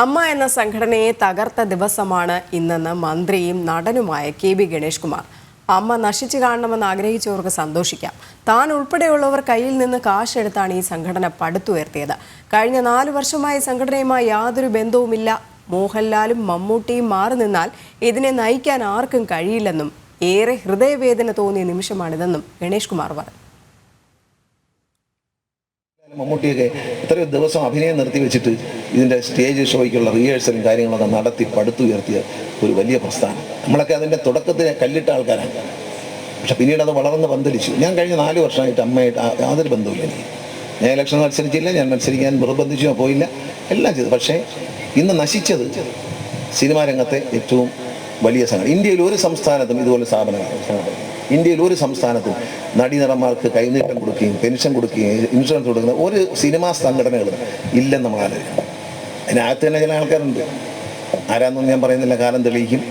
അമ്മ എന്ന സംഘടനയെ തകർത്ത ദിവസമാണ് ഇന്നെന്ന് മന്ത്രിയും നടനുമായ കെ ബി ഗണേഷ് കുമാർ. അമ്മ നശിച്ചു കാണണമെന്ന് ആഗ്രഹിച്ചവർക്ക് സന്തോഷിക്കാം. താൻ ഉൾപ്പെടെയുള്ളവർ കയ്യിൽ നിന്ന് കാശെടുത്താണ് ഈ സംഘടന പടുത്തുയർത്തിയത്. കഴിഞ്ഞ നാല് വർഷമായി സംഘടനയുമായി യാതൊരു ബന്ധവുമില്ല. മോഹൻലാലും മമ്മൂട്ടിയും മാറി നിന്നാൽ ഇതിനെ നയിക്കാൻ ആർക്കും കഴിയില്ലെന്നും ഏറെ ഹൃദയവേദന തോന്നിയ നിമിഷമാണിതെന്നും ഗണേഷ് കുമാർ പറഞ്ഞു. മമ്മൂട്ടിയൊക്കെ എത്രയോ ദിവസം അഭിനയം നിർത്തി വെച്ചിട്ട് ഇതിന്റെ സ്റ്റേജ് ഷോയ്ക്കുള്ള റിഹേഴ്സലും കാര്യങ്ങളൊക്കെ നടത്തി പടുത്തുയർത്തിയ ഒരു വലിയ പ്രസ്ഥാനം. നമ്മളൊക്കെ അതിന്റെ തുടക്കത്തിന് കല്ലിട്ട ആൾക്കാരാണ്. പക്ഷെ പിന്നീട് അത് വളർന്ന് പന്തലിച്ചു. ഞാൻ കഴിഞ്ഞ നാല് വർഷമായിട്ട് അമ്മയായിട്ട് യാതൊരു ബന്ധവുമില്ല എനിക്ക്. ഞാൻ ഇലക്ഷൻ മത്സരിച്ചില്ല ഞാൻ മത്സരിക്കാൻ നിർബന്ധിച്ചു പോയില്ല എല്ലാം ചെയ്തു. പക്ഷേ ഇന്ന് നശിച്ചത് സിനിമാ രംഗത്തെ ഏറ്റവും വലിയ സംഘടന ഇന്ത്യയിൽ ഒരു സംസ്ഥാനത്തും ഇതുപോലെ സ്ഥാപനങ്ങൾ ഇന്ത്യയിൽ ഒരു സംസ്ഥാനത്തും നടീനടന്മാർക്ക് കൈനീട്ടം കൊടുക്കുകയും പെൻഷൻ കൊടുക്കുകയും ഇൻഷുറൻസ് കൊടുക്കുന്ന ഒരു സിനിമാ സംഘടനകളും ഇല്ലെന്ന് നമ്മൾ ആലോചിക്കും. അതിനകത്ത് തന്നെ ചില ആൾക്കാരുണ്ട്. ആരാന്നൊന്നും ഞാൻ പറയുന്നില്ല കാലം തെളിയിക്കും.